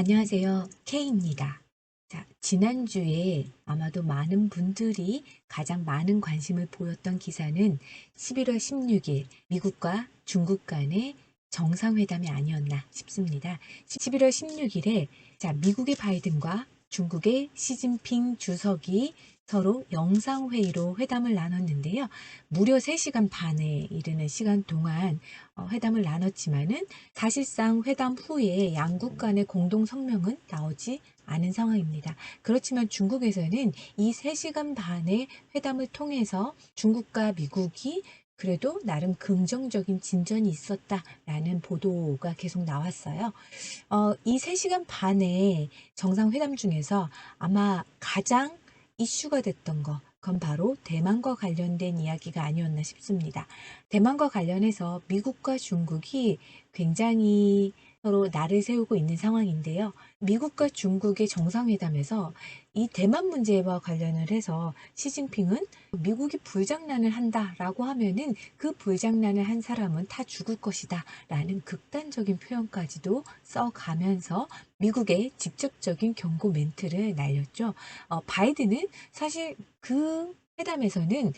안녕하세요. K입니다. 자, 지난주에 아마도 많은 분들이 가장 많은 관심을 보였던 기사는 11월 16일 미국과 중국 간의 정상회담이 아니었나 싶습니다. 11월 16일에 자, 미국의 바이든과 중국의 시진핑 주석이 서로 영상회의로 회담을 나눴는데요. 무려 3시간 반에 이르는 시간 동안 어, 회담을 나눴지만은 사실상 회담 후에 양국 간의 공동 성명은 나오지 않은 상황입니다. 그렇지만 중국에서는 이 3시간 반의 회담을 통해서 중국과 미국이 그래도 나름 긍정적인 진전이 있었다라는 보도가 계속 나왔어요. 어, 이 3시간 반의 정상회담 중에서 아마 가장 이슈가 됐던 거, 그건 바로 대만과 관련된 이야기가 아니었나 싶습니다. 대만과 관련해서 미국과 중국이 굉장히 서로 날을 세우고 있는 상황인데요. 미국과 중국의 정상회담에서 이 대만 문제와 관련을 해서 시진핑은 미국이 불장난을 한다라고 하면은 그 불장난을 한 사람은 다 죽을 것이다 라는 극단적인 표현까지도 써가면서 미국의 직접적인 경고 멘트를 날렸죠. 어, 바이든은 사실 그 회담에서는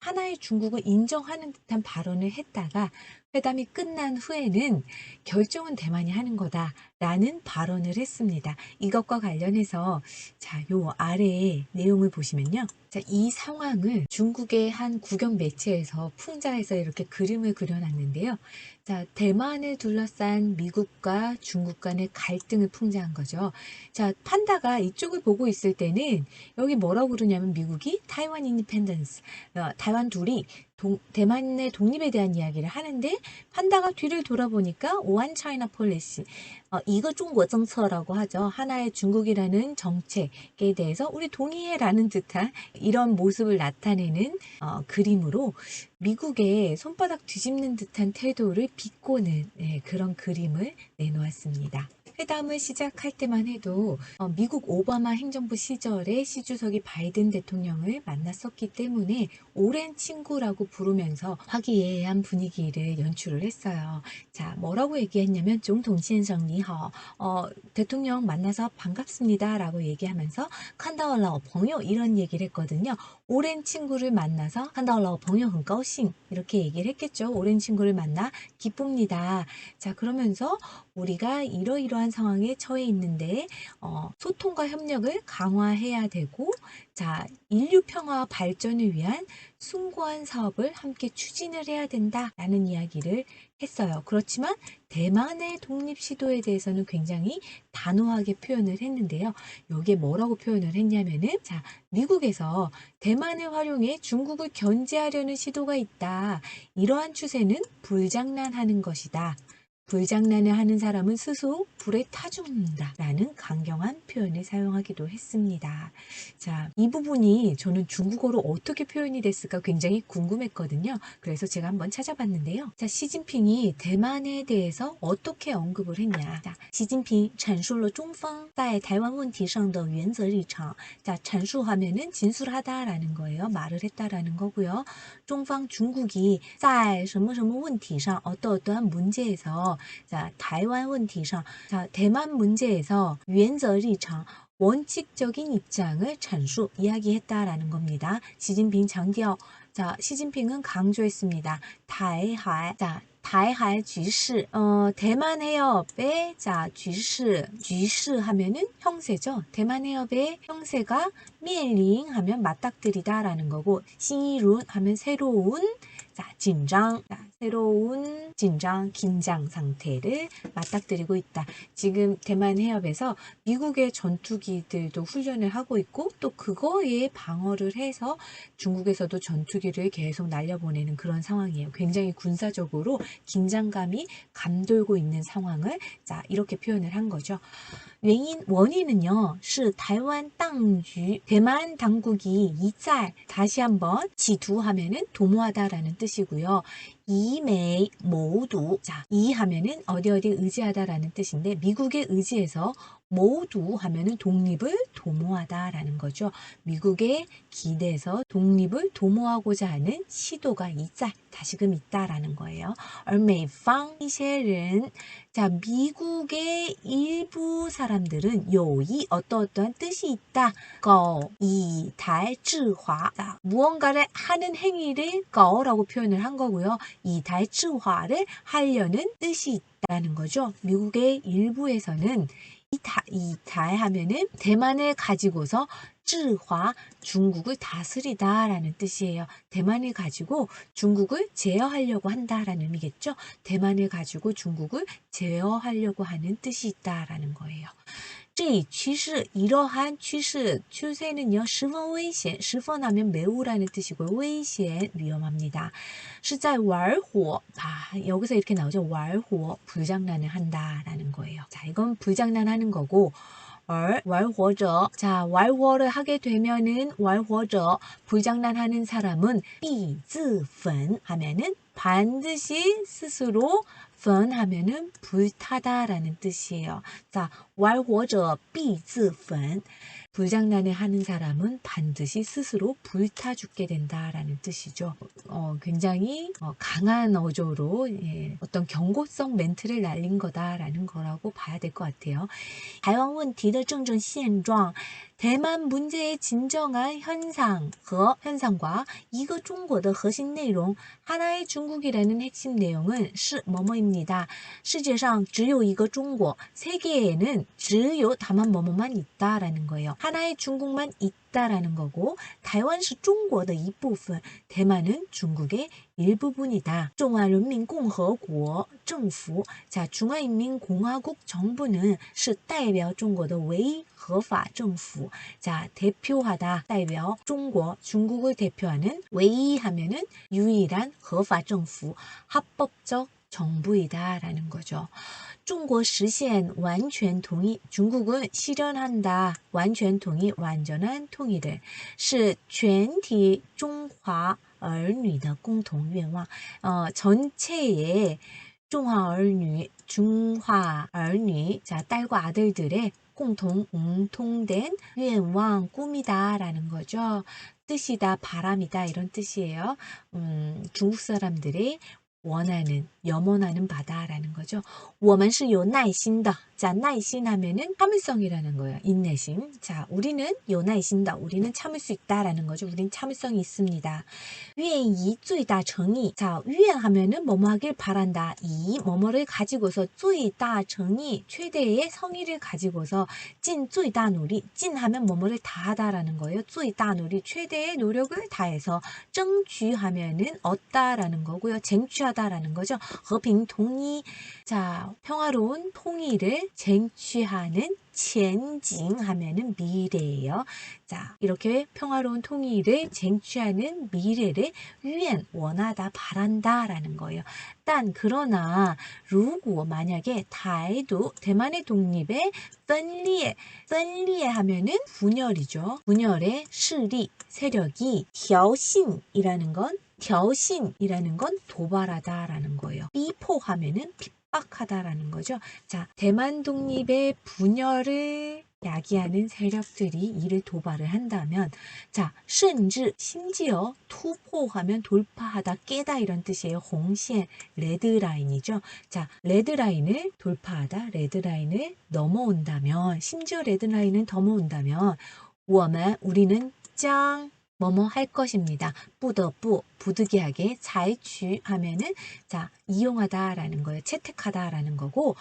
하나의 중국을 인정하는 듯한 발언을 했다가 회담이 끝난 후에는 결정은 대만이 하는 거다라는 발언을 했습니다. 이것과 관련해서 자, 요 아래에 내용을 보시면요. 자, 이 상황을 중국의 한 국영 매체에서 풍자해서 이렇게 그림을 그려놨는데요. 자, 대만을 둘러싼 미국과 중국 간의 갈등을 풍자한 거죠. 자, 판다가 이쪽을 보고 있을 때는 여기 뭐라고 그러냐면 미국이 타이완 인디펜던스, 어, 타이완 둘이 동- 대만의 독립에 대한 이야기를 하는데 판다가 뒤를 돌아보니까 오한 차이나 폴리시 어, 이거 중국 정策라고 하죠. 하나의 중국이라는 정책에 대해서 우리 동의해라는 듯한 이런 모습을 나타내는 어, 그림으로 미국의 손바닥 뒤집는 듯한 태도를 비꼬는 예, 그런 그림을 내놓았습니다. 회담을 시작할 때만 해도 어, 미국 오바마 행정부 시절에 시 주석이 바이든 대통령을 만났었기 때문에 오랜 친구라고 부르면서 화기애애한 분위기를 연출을 했어요. 자, 뭐라고 얘기했냐면 종동신성니허 어, 어, 대통령 만나서 반갑습니다라고 얘기하면서 칸다올라오 봉요 이런 얘기를 했거든요. 오랜 친구를 만나서 칸다올라오 봉요 흥가오싱 이렇게 얘기를 했겠죠. 오랜 친구를 만나 기쁩니다. 자, 그러면서 우리가 이러이러한 상황에 처해 있는데 어, 소통과 협력을 강화해야 되고 자 인류 평화 발전을 위한 숭고한 사업을 함께 추진을 해야 된다라는 이야기를 했어요. 그렇지만 대만의 독립 시도에 대해서는 굉장히 단호하게 표현을 했는데요. 여기에 뭐라고 표현을 했냐면은 자 미국에서 대만을 활용해 중국을 견제하려는 시도가 있다. 이러한 추세는 불장난하는 것이다. 불장난을 하는 사람은 스스로 불에 타 죽는다. 라는 강경한 표현을 사용하기도 했습니다. 자, 이 부분이 저는 중국어로 어떻게 표현이 됐을까 굉장히 궁금했거든요. 그래서 제가 한번 찾아봤는데요. 자, 시진핑이 대만에 대해서 어떻게 언급을 했냐. 자, 시진핑 阐述了中方在台湾问题上的原则立场. 자,阐述하면은 진술하다라는 거예요. 말을 했다라는 거고요. 中方 중국이 在什么什么问题上 어떠어떠한 문제에서 자, 대만 문제 상 자, 대만 문제에서 유엔저 리창 원칙적인 입장을 전수 이야기했다라는 겁니다. 시진핑 장교 자, 시진핑은 강조했습니다. 다이하 자, 다이하 쥐시 어, 대만 해협의 자, 쥐시 쥐시 하면은 형세죠. 대만 해협의 형세가 미엘링 하면 맞닥뜨리다라는 거고 신이룬 하면 새로운 자, 진장 새로운 진정, 긴장 상태를 맞닥뜨리고 있다. 지금 대만 해협에서 미국의 전투기들도 훈련을 하고 있고 또 그거에 방어를 해서 중국에서도 전투기를 계속 날려보내는 그런 상황이에요. 굉장히 군사적으로 긴장감이 감돌고 있는 상황을 자 이렇게 표현을 한 거죠. 원인, 원인은요. 是 대만 당국, 대만 당국이 이짤 다시 한번 지두하면은 도모하다라는 뜻이고요. 이메이 모두 자, 이 하면은 어디 어디 의지하다라는 뜻인데 미국의 의지에서 모두 하면은 독립을 도모하다라는 거죠. 미국의 기대서 독립을 도모하고자 하는 시도가 있다, 다시금 있다라는 거예요. 얼메이 팡이셸은 자 미국의 일부 사람들은 요이 어떠어떠한 뜻이 있다. 거이 달즈화 무언가를 하는 행위를 거라고 표현을 한 거고요. 이 달즈화를 하려는 뜻이 있다는 거죠. 미국의 일부에서는 다, 이달 하면은 대만을 가지고서 쯔화 중국을 다스리다 라는 뜻이에요. 대만을 가지고 중국을 제어하려고 한다 라는 의미겠죠. 대만을 가지고 중국을 제어하려고 하는 뜻이 있다 라는 거예요. 这趋势 이러한趋势 추세는요 十分危险十分 하면 매우라는 뜻이고요 危险 위험합니다 是在玩火 아, 여기서 이렇게 나오죠 玩火 불장난을 한다라는 거예요 자 이건 불장난하는 거고 而 玩火者 자, 玩火를 하게 되면은 玩火者 불장난하는 사람은 必自焚 하면은 반드시 스스로 焚 하면은 불타다라는 뜻이에요. 자, 玩火者 必自焚 불장난을 하는 사람은 반드시 스스로 불타 죽게 된다라는 뜻이죠. 어, 굉장히 어, 강한 어조로 예, 어떤 경고성 멘트를 날린 거다라는 거라고 봐야 될 것 같아요. 台湾问题的真正现状 대만 문제의 진정한 현상和 현상과 이거 중국의核心 내용 하나의 중국이라는 핵심 내용은 是 뭐뭐입니다. 世界上只有一个中国 세계에는 只有 다만 뭐뭐만 있다라는 거예요. 하나의 중국만 있다 라는 거고台湾是 중국의 一部分 대만은 중국의 일부분이다. 中华人民共和国政府 자, 중화인민공화국 정부는 是代表中国的唯一合法政府 자, 대표하다, 代表 중국, 중국을 대표하는 唯一 하면은 유일한 合法政府 합법적 정부이다라는 거죠. 中国实现完全统一 중국은 실현한다. 完全统一 완전한 통일을 是全体中华儿女的共同愿望. 어, 전체의 중화儿女, 중화儿女, 자, 딸과 아들들의 공통, 공통된愿望, 꿈이다라는 거죠. 뜻이다, 바람이다 이런 뜻이에요. 음, 중국 사람들이 원하는, 염원하는 바다라는 거죠. 我们是有耐心的. 자, 나이신 하면은 참을성이라는 거예요. 인내심. 자, 우리는 요나이신다. 우리는 참을 수 있다라는 거죠. 우린 참을성이 있습니다. 위엔이 쭈이다 정의. 자, 위에 하면은 뭐뭐 하길 바란다. 이 뭐뭐를 가지고서 쭈이다 정의 최대의 성의를 가지고서 찐 쭈이다 놀이. 찐 하면 뭐뭐를 다하다라는 거예요. 쭈이다 놀이 최대의 노력을 다해서 정쥐 하면은 얻다라는 거고요. 쟁취하다라는 거죠. 허빙 동의. 자, 평화로운 통일을 쟁취하는 첸징 하면은 미래예요. 자, 이렇게 평화로운 통일을 쟁취하는 미래를 위엔 원하다 바란다라는 거예요. 딴 그러나 루고 만약에 다에도 대만의 독립에 썬리에 썬리에 하면은 분열이죠. 분열의势리 세력이 벼신이라는 건 벼신이라는 건 도발하다라는 거예요. 비포 하면은 빡하다라는 거죠. 자, 대만 독립의 분열을 야기하는 세력들이 이를 도발을 한다면 자, 심지 심지어 투포하면 돌파하다 깨다 이런 뜻이에요. 홍시의 레드라인이죠. 자, 레드라인을 돌파하다 레드라인을 넘어온다면 심지어 레드라인을 넘어온다면 我们 우리는 짱 뭐뭐 할 것입니다. 뿌더뿌 부득이하게 자이취 하면은 자 이용하다라는 거예요. 채택하다라는 거고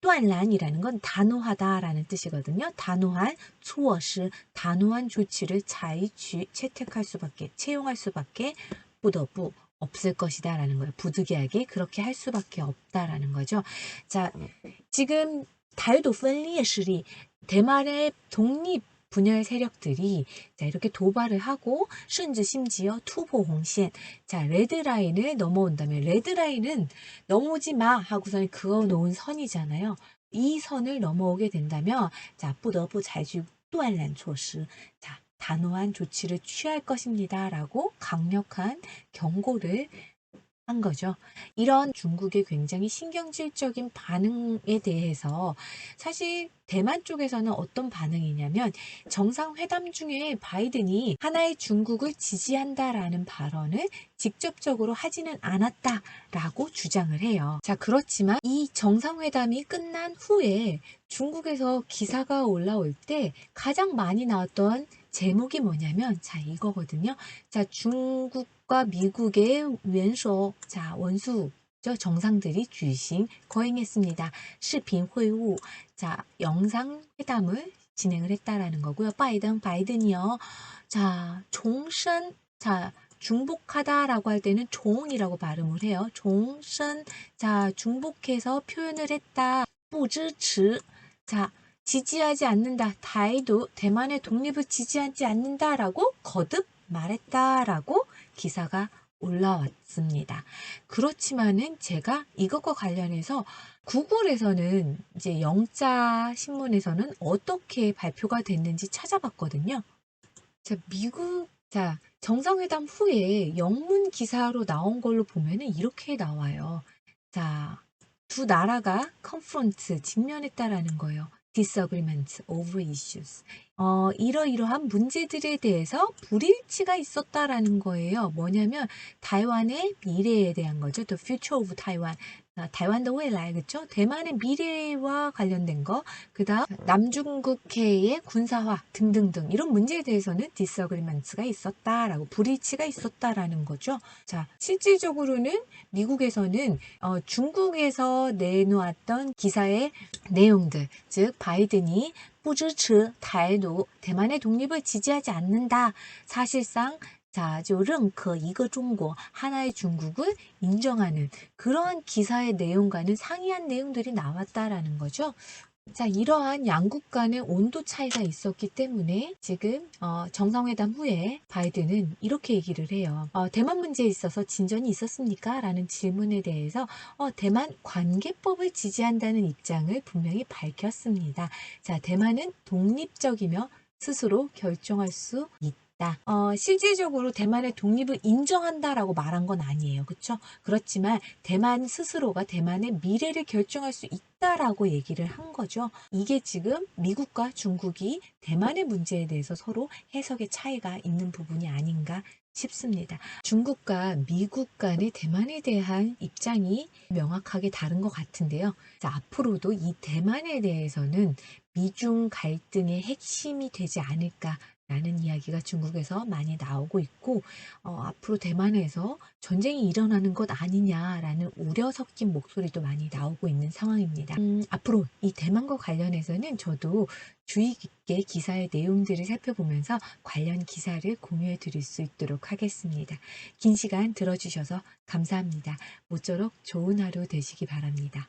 또한란이라는 건 단호하다라는 뜻이거든요. 단호한 초어시 단호한 조치를 자이취 채택할 수밖에 채용할 수밖에 뿌더뿌 없을 것이다 라는 거예요. 부득이하게 그렇게 할 수밖에 없다라는 거죠. 자 지금 다유도 펀리의 시리 대만의 독립 분열 세력들이 자 이렇게 도발을 하고 순즈 심지어 투보 홍신 자 레드라인을 넘어온다면 레드라인은 넘어오지 마 하고서는 그어 놓은 선이잖아요. 이 선을 넘어오게 된다면 자 뿌더부 잘주 또한란措施 자 단호한 조치를 취할 것입니다. 라고 강력한 경고를 한 거죠. 이런 중국의 굉장히 신경질적인 반응에 대해서 사실 대만 쪽에서는 어떤 반응이냐면 정상회담 중에 바이든이 하나의 중국을 지지한다라는 발언을 직접적으로 하지는 않았다라고 주장을 해요. 자, 그렇지만 이 정상회담이 끝난 후에 중국에서 기사가 올라올 때 가장 많이 나왔던 제목이 뭐냐면 자, 이거거든요. 자, 중국과 미국의 왼소 자, 원수 저 정상들이 주신 거행했습니다. 시핑 회의 자 영상 회담을 진행을 했다라는 거고요. 바이든 바이든이요. 자 종선 자 중복하다라고 할 때는 종이라고 발음을 해요. 종선 자 중복해서 표현을 했다. 부支持 자 지지하지 않는다. 다이도 대만의 독립을 지지하지 않는다라고 거듭 말했다라고 기사가 올라왔습니다. 그렇지만은 제가 이것과 관련해서 구글에서는 이제 영자 신문에서는 어떻게 발표가 됐는지 찾아봤거든요. 자, 미국 자, 정상회담 후에 영문 기사로 나온 걸로 보면은 이렇게 나와요. 자, 두 나라가 컨프런트 직면했다라는 거예요. disagreement over issues. 어, 이러이러한 문제들에 대해서 불일치가 있었다라는 거예요. 뭐냐면台湾의 미래에 대한 거죠. The future of Taiwan. 아, 타이완도 외라이 그렇죠? 대만의 미래와 관련된 거, 그다음 남중국해의 군사화 등등등 이런 문제에 대해서는 디서그리먼스가 있었다라고 불일치가 있었다라는 거죠. 자, 실질적으로는 미국에서는 어, 중국에서 내놓았던 기사의 내용들, 즉 바이든이 不支持 台独 대만의 독립을 지지하지 않는다. 사실상 자, 就认可 이거 중국 하나의 중국을 인정하는 그러한 기사의 내용과는 상이한 내용들이 나왔다라는 거죠. 자, 이러한 양국 간의 온도 차이가 있었기 때문에 지금 어, 정상회담 후에 바이든은 이렇게 얘기를 해요. 어, 대만 문제에 있어서 진전이 있었습니까? 라는 질문에 대해서 어, 대만 관계법을 지지한다는 입장을 분명히 밝혔습니다. 자, 대만은 독립적이며 스스로 결정할 수 있다. 어, 실질적으로 대만의 독립을 인정한다라고 말한 건 아니에요. 그렇죠? 그렇지만 대만 스스로가 대만의 미래를 결정할 수 있다라고 얘기를 한 거죠. 이게 지금 미국과 중국이 대만의 문제에 대해서 서로 해석의 차이가 있는 부분이 아닌가 싶습니다. 중국과 미국 간의 대만에 대한 입장이 명확하게 다른 것 같은데요. 자, 앞으로도 이 대만에 대해서는 미중 갈등의 핵심이 되지 않을까 라는 이야기가 중국에서 많이 나오고 있고 어, 앞으로 대만에서 전쟁이 일어나는 것 아니냐라는 우려 섞인 목소리도 많이 나오고 있는 상황입니다. 음, 앞으로 이 대만과 관련해서는 저도 주의 깊게 기사의 내용들을 살펴보면서 관련 기사를 공유해 드릴 수 있도록 하겠습니다. 긴 시간 들어주셔서 감사합니다. 모쪼록 좋은 하루 되시기 바랍니다.